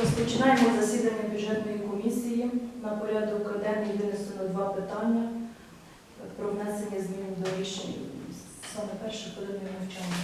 Розпочинаємо засідання бюджетної комісії. На порядок денний винесено два питання про внесення змін до рішень. Саме перше подання навчання.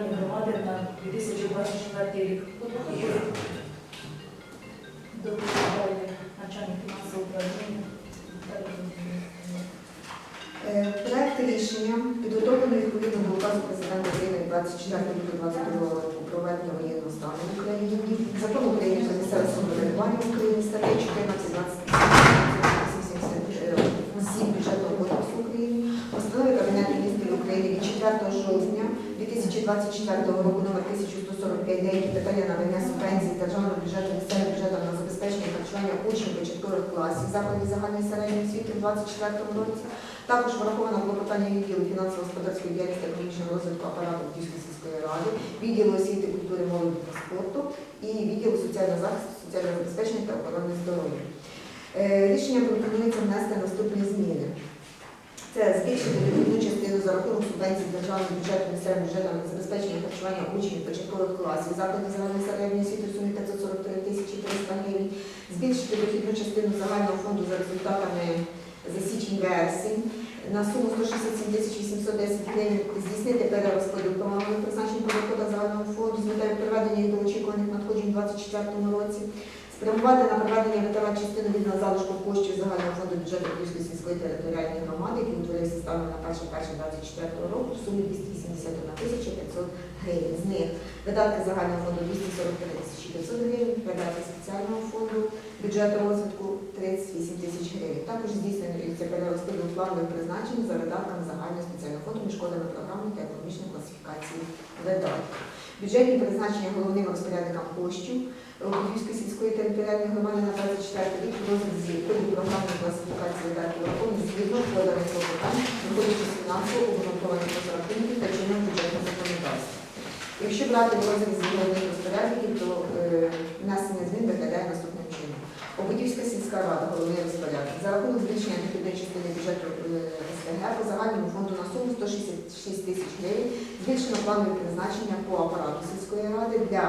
Сільської громади на 2024 рік. Доповідає начальник фінансового управління. Е, Проект рішення підготовлено відповідно до указу президента України 24 лютого 22 року про введення воєнного стану в Україні, закон України про місцеве самоврядування в Україні, статті 14, 27 бюджетного кодексу України, постанови Кабінету міністрів України від 4 жовтня 2024 року номер 1145 деякі питання надання субвенцій з державного бюджету місцевим бюджетом на забезпечення харчування учнів початкових класів закладів загальної середньої освіти в 2024 році. Також враховано клопотання відділу фінансово-господарської діяльності економічного розвитку апарату Київської сільської ради, відділу освіти, культури, молоді та спорту і відділу соціального захисту, соціального забезпечення та охорони здоров'я. Е, Рішення пропонується внести наступні зміни. Це збільшити дохідну частину за рахунок субвенцій з державного бюджету місцевим бюджетом на забезпечення харчування учнів початкових класів. Закладів загальної середньої освіти в сумі 543 тисячі 300 гривень, збільшити дохідну частину загального фонду за результатами за січень-вересень на суму 167 тисяч 810 гривень, здійснити перерозподіл планових призначень по доходах загального фонду з метою приведення їх до очікуваних надходжень у 2024 році, спрямувати на проведення витрат частини вільного залишку коштів загального фонду бюджету Київської сільської територіальної громади, який утворився станом на 1.1.24 року в сумі 281 тисяча 500 гривень. З них видатки загального фонду 243 тисячі 500 гривень, видатки спеціального фонду бюджету розвитку 38 тисяч гривень. Також здійснюється перерозподіл планових призначень за видатками загального спеціального фонду між кодами програми та економічної класифікації видатків. Бюджетні призначення головним розпорядникам коштів Львівської сільської територіальної громади на 24 рік кодів програмної класифікації видатків рахунок згідно поданих клопотань, виходячи з фінансово обґрунтованих розрахунків та чинного бюджетного законодавства. Якщо брати в розрізі головних розпорядників, то е, внесення змін виглядає наступним чином. Обудівська сільська рада, головний розпорядник, за рахунок збільшення дохідної частини бюджету е, СТГ по загальному фонду на суму 166 тисяч гривень, збільшено планові призначення по апарату сільської ради для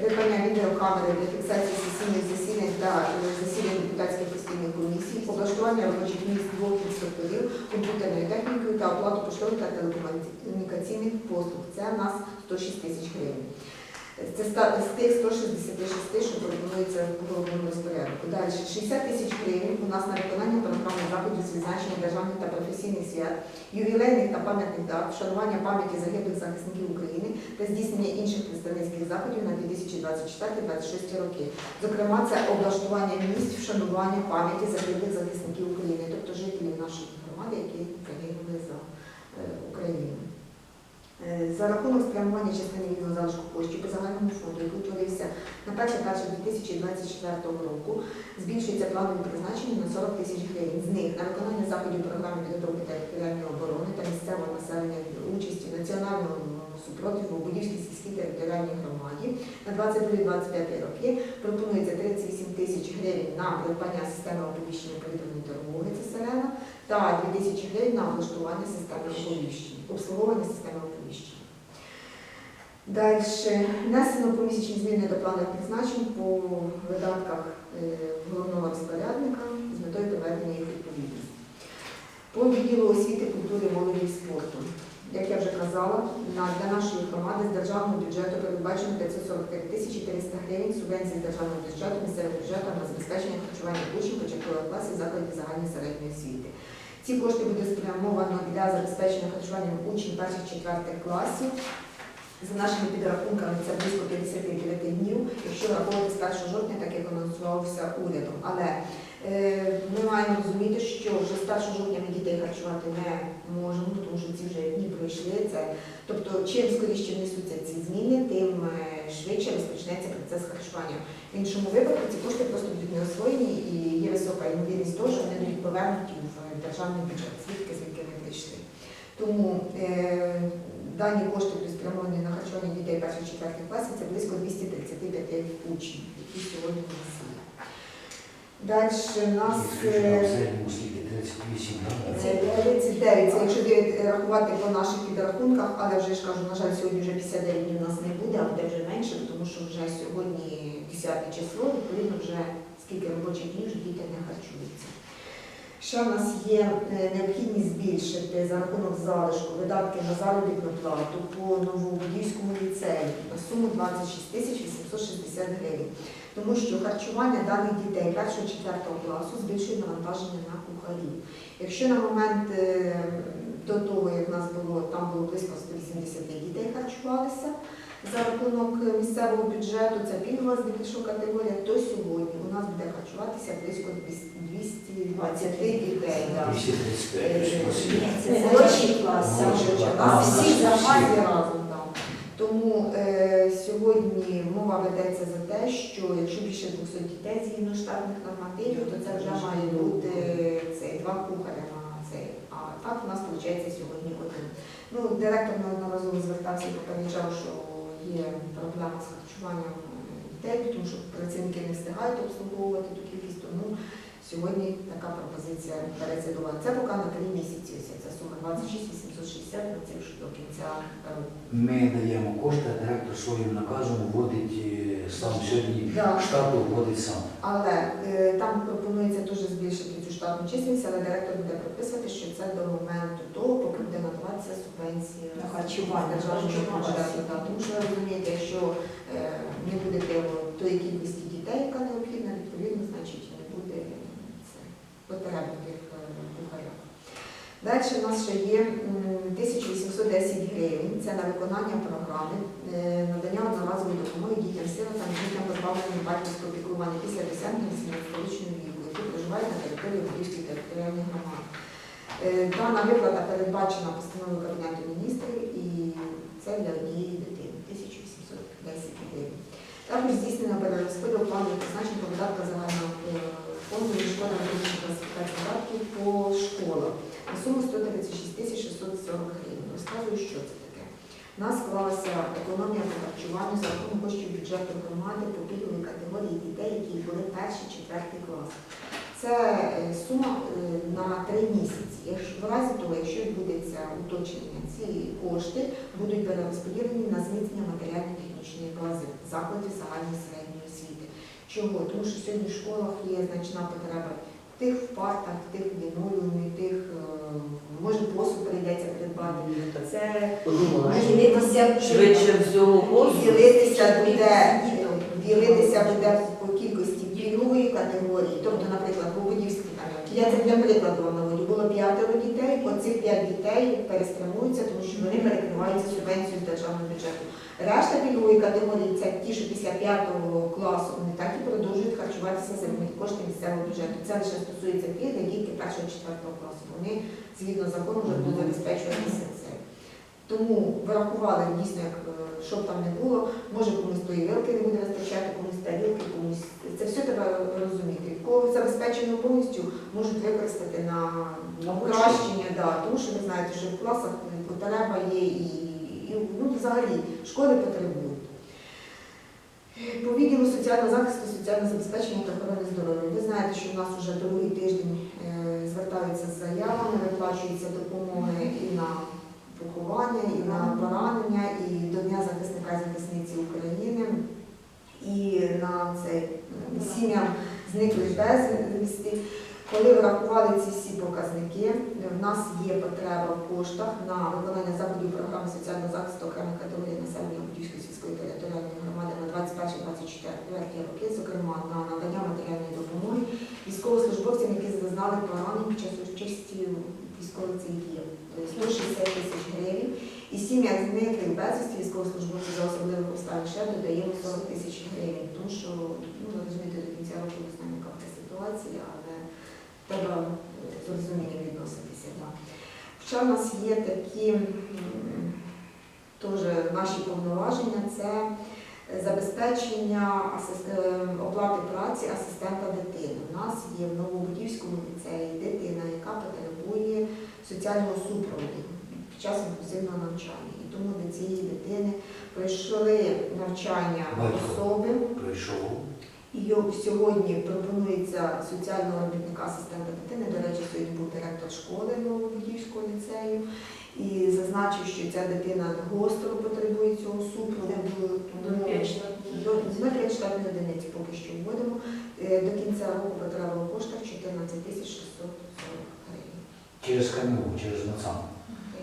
придбання відеокамери для фіксації сесійних засідань та е, засідань депутатських постійних комісій, облаштування робочих місць двох інструкторів, комп'ютерною технікою та оплату поштових та телекомунікаційних послуг. Це у нас 106 тисяч гривень. Це ста- з тих 166, що пропонується в головному розпорядку. Далі 60 тисяч гривень у нас на виконання програми заходів з відзначення державних та професійних свят, ювілейних та пам'ятних дат, вшанування пам'яті загиблих захисників України та здійснення інших представницьких заходів на 2024-2026 роки. Зокрема, це облаштування місць вшанування пам'яті загиблих захисників України, тобто жителів нашої громади, які загинули за е, Україну. Е, За рахунок спрямування частини вільного залишку коштів по загальному фонду, який утворився на 1.1.2024 року, збільшується планові призначення на 40 тисяч гривень. З них на виконання заходів програми підготовки територіальної оборони та місцевого населення участі національного супротиву у Будівській сільській територіальній громаді на 22-25 роки пропонується 38 тисяч гривень на придбання системи оповіщення повітряної тривоги, це сирена, та 2 тисячі гривень на облаштування системи оповіщення, обслуговування системи оповіщення. Далі внесено помісячні зміни до планових призначень по видатках е, головного розпорядника з метою приведення їх відповідності. По відділу освіти, культури, молоді і спорту. Як я вже казала, для нашої громади з державного бюджету передбачено 543 тисячі 300 гривень субвенції з державного бюджету, місцевого бюджету на забезпечення харчування учнів початкових класів закладів загальної середньої освіти. Ці кошти буде спрямовано для забезпечення харчуванням учнів перших-четвертих класів. За нашими підрахунками, це близько 59 днів, якщо рахувати з 1 жовтня, так як анонсувався урядом. Але ми маємо розуміти, що вже з 1 жовтня ми дітей харчувати не можемо, тому що ці вже дні пройшли. Це, тобто, чим скоріше внесуться ці зміни, тим е, швидше розпочнеться процес харчування. В іншому випадку ці кошти просто будуть не освоєні і є висока ймовірність того, що вони будуть повернуті в державний бюджет, звідки звідки вони прийшли. Тому е, дані кошти спрямовані на харчування дітей перших четвертих класів, це близько 235 учнів, які сьогодні у нас є. Далі у нас е, 38, це 39, це якщо дивити- рахувати по наших підрахунках, але вже ж кажу, на жаль, сьогодні вже 59 днів у нас не буде, а буде вже менше, тому що вже сьогодні 10 число, відповідно вже скільки робочих днів вже діти не харчуються. Ще в нас є е, необхідність збільшити за рахунок залишку видатки на заробітну плату по Новобудівському ліцею на суму 26 тисяч 860 гривень. Тому що харчування даних дітей 1-4 класу збільшує навантаження на кухарів. Якщо на момент е, до того, як нас було, там було близько 180 дітей харчувалися за рахунок місцевого бюджету, це пільгова здебільшого категорія, то сьогодні у нас буде харчуватися близько 220 дітей. да. 235, що у. Це молодші класи, А, всі всі. загальні разом там. Тому е, сьогодні мова ведеться за те, що якщо більше 200 дітей згідно штатних нормативів, то це вже має бути цей, два кухаря на цей. А так у нас виходить сьогодні один. Ну, директор неодноразово звертався і попереджав, що є проблема з харчуванням дітей, тому що працівники не встигають обслуговувати ту кількість, тому сьогодні така пропозиція береться до. Це поки на три місяці. Ось ця сума 26 860, на це вже до кінця року. Ми даємо кошти, а директор своїм наказом вводить е, сам сьогодні Да. штату вводить сам. Але е, там пропонується дуже збільшити цю штатну чисельність, але директор буде прописувати, що це до моменту того, поки буде надаватися субвенція На харчування, державного харчування. бюджету. Да. Тому що ви розумієте, якщо е, не буде того тої кількості дітей, яка необхідна, відповідно, значить не буде це потреби в тих е. Далі у нас ще є 1810 гривень. Це на виконання програми е, надання одноразової допомоги дітям сиротам, дітям позбавленим батьківського піклування після досягнення сімейно-столичного віку, які проживають на території Будівської територіальної громади. Е, Дана виплата передбачена постановою Кабінету міністрів і це для однієї дитини 1810 гривень. Також здійснено перерозподіл плану призначень по видатках загального фонду і шкода медичної класифікації видатків по школах на суму 136 тисяч 640 гривень. Розказую, що це таке. У нас склалася економія по харчуванню за рахунок коштів бюджету громади по пільговій категорії дітей, які були перший, четвертий клас. Це е, сума е, на три місяці. В разі того, якщо відбудеться уточнення, ці кошти будуть перерозподілені на зміцнення матеріально-технічної бази закладів загальної середньої освіти. Чого? Тому що сьогодні в школах є значна потреба тих в партах, тих в лінолеумі, тих е, може посуд прийдеться придбати. Це ділитися швидше всього ділитися буде ділитися буде по кількості пільгової категорії. Тобто, наприклад, в Ободівській, я це для прикладу вам наводжу, було п'ятеро дітей, оцих п'ять дітей переспрямуються, тому що вони перекриваються субвенцією з державного бюджету. Решта пільгової категорії це ті, що після п'ятого класу вони так і харчуватися за кошти місцевого бюджету. Це лише стосується дітки першого четвертого класу. Вони згідно закону вже будуть забезпечуватися це. Тому врахували дійсно, як е, щоб там не було, може комусь тої вилки не буде вистачати, комусь тарілки, комусь. Це все треба розуміти. Кого забезпечено повністю можуть використати на На покращення, да, тому що ви знаєте, що в класах потреба є і, і ну, взагалі школи потребують. По відділу соціального захисту, соціального забезпечення та охорони здоров'я. Ви знаєте, що в нас вже другий тиждень е, звертаються з заявами, виплачуються допомоги і на поховання, і на поранення, і до Дня захисника і захисниці України, і на цей м, сім'ям зниклих безвісти. Коли врахували ці всі показники, в нас є потреба в коштах на виконання заходів програми соціального захисту окремих категорій населення Будівської сільської територіальної на 21-24 роки, зокрема на надання матеріальної допомоги військовослужбовцям, які зазнали поранень під час участі військових цих діяв. Тобто 160 тисяч гривень. І сім'ях зниклих безвісті військовослужбовців за особливих обставин ще додаємо 40 тисяч гривень. Тому що, ну, ви розумієте, до кінця року не знаємо, яка буде ситуація, але треба е, з розумінням відноситися. Да. Ще в нас є такі теж наші повноваження, це забезпечення е, оплати праці асистента дитини. У нас є в Новобудівському ліцеї дитина, яка потребує соціального супроводу під час інклюзивного навчання. І тому до цієї дитини пройшли навчання Батько. особи. Прийшов. І сьогодні пропонується соціального робітника асистента дитини. До речі, сьогодні був директор школи Новобудівського ліцею і зазначив, що ця дитина гостро потребує цього супроводу. Ми 5 штатних одиниць поки що вводимо. Е, До кінця року потреба у коштах 14 тисяч 640 гривень. Через КМУ, через НАЦАМ.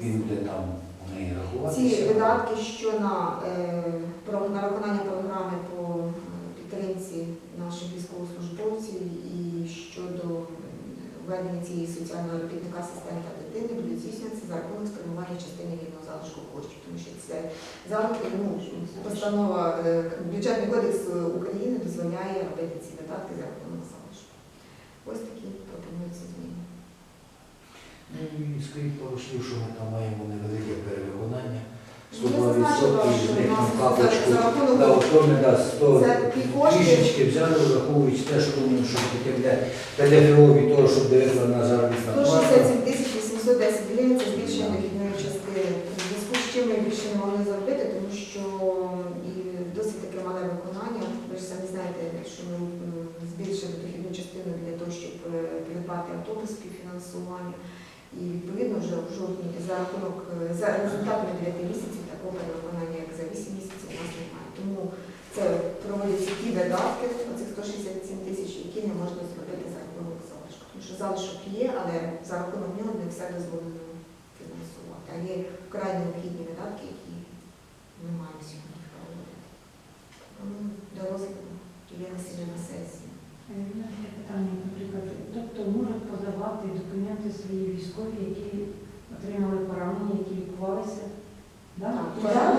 Він буде там у неї Ці видатки, що на, е, на виконання програми по підтримці наших військовослужбовців і щодо введення цієї соціального робітника асистента дитини будуть здійснюватися за рахунок спрямування частини вільного залишку коштів, тому що це заробітки, ну, постанова е, бюджетний кодекс України дозволяє робити ці видатки за рахунок залишку. Ось такі пропонуються зміни. Ну і скажіть пару слів, що ми там маємо невелике перевиконання. Ну, 102% що з них у нас на капочку. Да, от вони, да, 100 Це ті кошти. трішечки взяли, враховуючи те, що що таке ПДФО від того, щоб дивитися на заробітна плата. 167 тисяч 810 гривень це збільшення дохідної частини. Зв'язку з чим ми більше не могли зробити, тому що і досить таке мале виконання. Ви ж самі знаєте, що ми м, збільшили дохідну частину для того, щоб е, придбати автобус співфінансування. І відповідно вже в жовтні за рахунок е, за результатами 9 місяців такого перевиконання, як за 8 місяців, у нас немає. Тому це проводяться ті видатки, оцих 167 тисяч, які не можна зробити за рахунок залишку. Тому що залишок є, але за рахунок нього не все дозволено фінансувати. А є вкрай необхідні видатки, які ми маємо сьогодні проводити. Тому до розгляду винесення на сесію. Е, питання, наприклад, тобто можуть подавати документи свої військові, які отримали поранення, які лікувалися.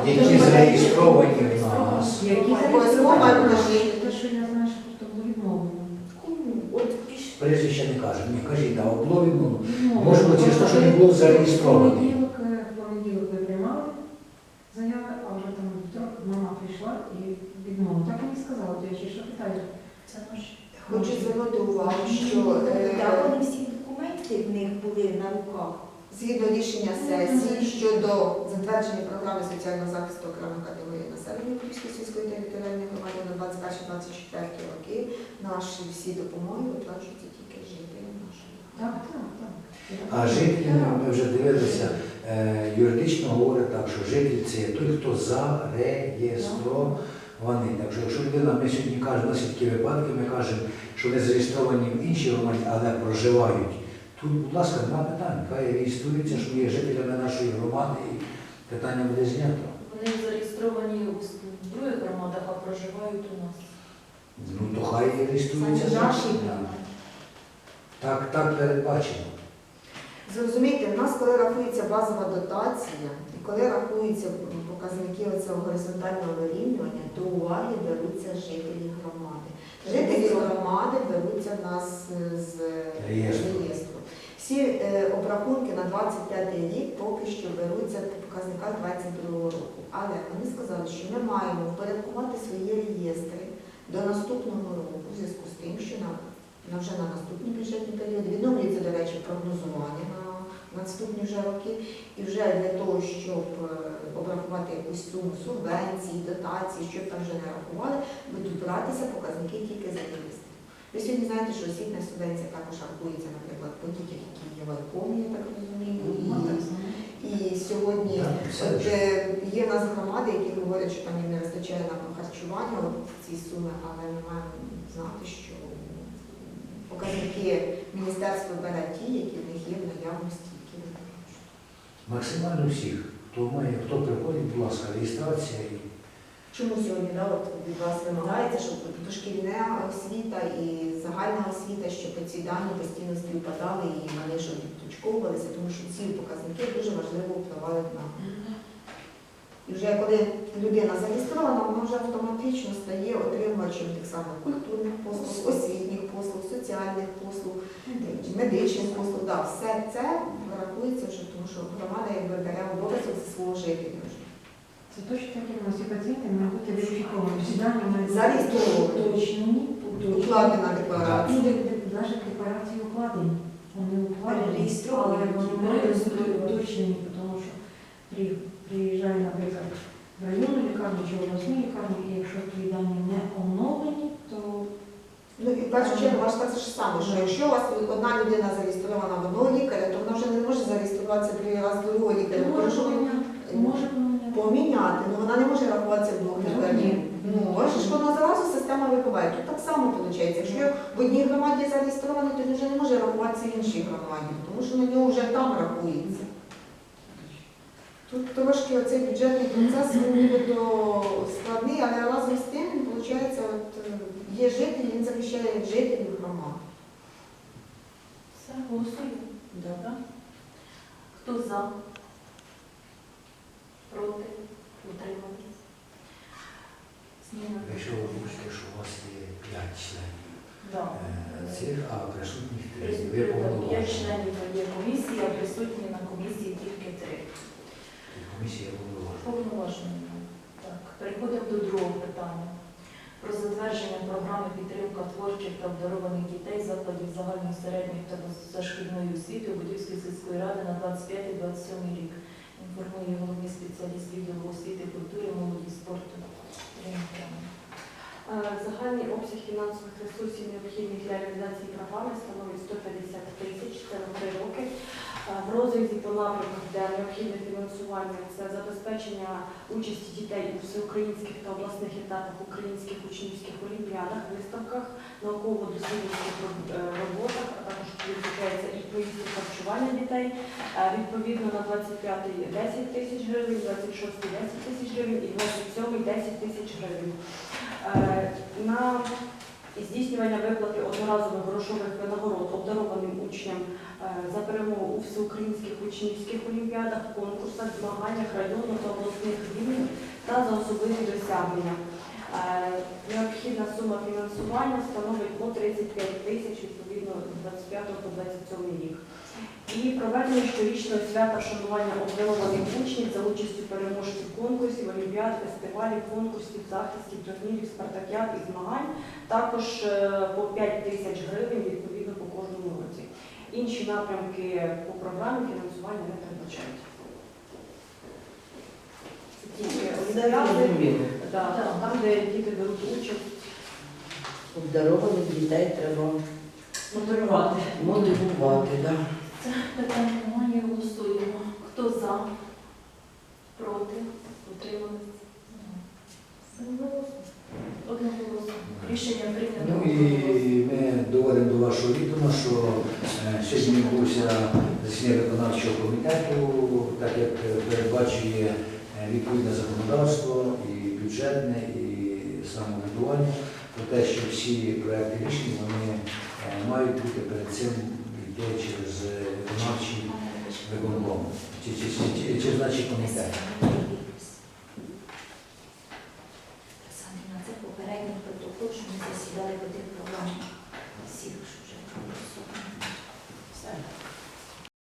Які зареєстровані в нас. Які Обов'язково мають зареєстровані. Те, що я знаю, що просто було відмовлено. От Прізвище не кажемо. Ні, кажіть, а було відмовлено. Відмовлено. Може бути, що не було в зареєстрований. понеділок, е, в понеділок ви приймали заяви, а вже там вівторок мама прийшла і відмовила. Так мені сказала, то я ще що питаю. Це наші. хочу звернути увагу, що е, Так, вони всі документи в них були на руках. Згідно рішення сесії щодо затвердження програми соціального захисту окремих категорій населення Київської сільської територіальної громади на 21-24 роки, наші всі допомоги виплачуються тільки жителям нашої. Так, так, так. А жителі, ми вже дивилися, е, юридично говорить так, що житель це є той, хто зареєстрований. Так що якщо людина, ми сьогодні кажемо, у нас є такі випадки, ми кажемо, що вони зареєстровані в іншій громаді, але проживають. Тут, будь ласка, нема питань. Хай реєструється, що є жителями нашої громади, і питання буде знято. Вони зареєстровані у в других громадах, а проживають у нас. Ну то хай реєструється. Це наші Да. Так, так передбачено. Зрозумійте, в нас, коли рахується базова дотація, і коли рахуються показники цього горизонтального вирівнювання, до уваги беруться жителі громади. Жителі громади беруться в нас з Реєстру. реєстру. Всі е, обрахунки на 25 рік поки що беруться по показниках 22 року. Але вони сказали, що ми маємо впорядкувати свої реєстри до наступного року в зв'язку з тим, що на, на вже на наступні бюджетні періоди відновлюється, до речі, прогнозування на наступні вже роки. І вже для того, щоб е, обрахувати якусь суму субвенцій, дотацій, щоб там вже не рахували, будуть братися показники тільки за. Ви сьогодні знаєте, що освітня субвенція також рахується, наприклад, по дітях, які є в Алькомі, я так розумію. Ну, І, і сьогодні Так, от, е, є в нас громади, які говорять, що там їм не вистачає на харчування от ці суми, але ми маємо знати, що показники міністерство бере ті, які в них є в наявності, які вони можуть. Максимально всіх, хто має, хто приходить, будь ласка, реєстрація і чому сьогодні да, от від вас вимагається, щоб дошкільна освіта і загальна освіта, щоб ці дані постійно співпадали і вони щоб відточковувалися, тому що ці показники дуже важливо впливають на. І вже коли людина зареєстрована, вона вже автоматично стає отримувачем тих самих культурних послуг, освітніх послуг, соціальних послуг, медичних послуг. Да, все це рахується вже, тому що громада якби бере обов'язок зі свого жителя. Це точно так, як у нас і пацієнти мають бути верифіковані. Всі дані мають бути Зареєстровані. уточнені. Укладена декларація. Люди навіть декларації укладені. Вони укладені, але вони мають бути уточнені, тому що при- приїжджає, наприклад, в районну лікарню чи в обласну лікарню, і якщо твої дані не оновлені, то Ну і в першу чергу ваш так ж саме, що якщо у вас одна людина зареєстрована в одного лікаря, то вона вже не може зареєструватися при раз до другого лікаря. тому може що. Може поміняти. ну вона не може рахуватися в двох. Ну, ось ж воно зразу система вибиває. Тут так само виходить. Якщо в одній громаді зареєстрований, то він вже не може рахуватися в іншій громаді, тому що на нього вже там рахується. Тут трошки оцей бюджетний процес він нібито складний, але разом з тим, виходить, от, е, є житель, він захищає жителів громад. Все, голосуємо. Да. Хто за? Проти? Утримались? Зміна. Якщо ви хочете, що у вас є 5 членів Да. е, цих, а присутніх 3, ви Присутні П'ять членів є комісії, а присутні на комісії тільки три. Комісія повноважена. Повноважені. Так, переходимо до другого питання. Про затвердження програми підтримка творчих та обдарованих дітей закладів загальної середньої та позашкільної освіти Будівської сільської ради на 25-27 рік. Інформує головний спеціаліст відділу освіти, культури, молоді, спорту. Е, Загальний обсяг фінансових ресурсів, необхідних для реалізації програми, становить 150 тисяч, це на три роки. Е, В розрізі по напрямках, де необхідне фінансування, це забезпечення участі дітей у всеукраїнських та обласних етапах українських учнівських олімпіадах, виставках, науково-дослідницьких е, роботах, а також включається і поїздки харчування дітей. Е, Відповідно на 25-й 10 тисяч гривень, 26-й 10 тисяч гривень і 27-й 10 тисяч гривень. Е, На здійснювання виплати одноразових грошових винагород обдарованим учням е, за перемогу у всеукраїнських учнівських олімпіадах, конкурсах, змаганнях районних та обласних рівнів та за особливі досягнення. Необхідна сума фінансування становить по 35 тисяч відповідно з 25 по 27 рік. І проведення щорічного свята вшанування обдарованих учнів за участю переможців конкурсів, олімпіад, фестивалів, конкурсів, захистів, турнірів, спартакіад і змагань також е, по 5 тисяч гривень відповідно по кожному році. Інші напрямки по програмі фінансування не передбачають. Це тільки Все олімпіади, да, там, де діти беруть участь, Обдарованих дітей треба мотивувати. мотивувати. Да. Питання немає, голосуємо. Хто за? Проти? Утримались? Одноголосно. Рішення прийнято. Ну і ми доводимо до вашого відома, що е, сьогодні відбувся засідання виконавчого комітету, так як передбачує е, відповідне законодавство і бюджетне, і самоврядування, про те, що всі проекти рішень вони е, мають бути перед цим йти через е, виконавчий виконком, чи, чи,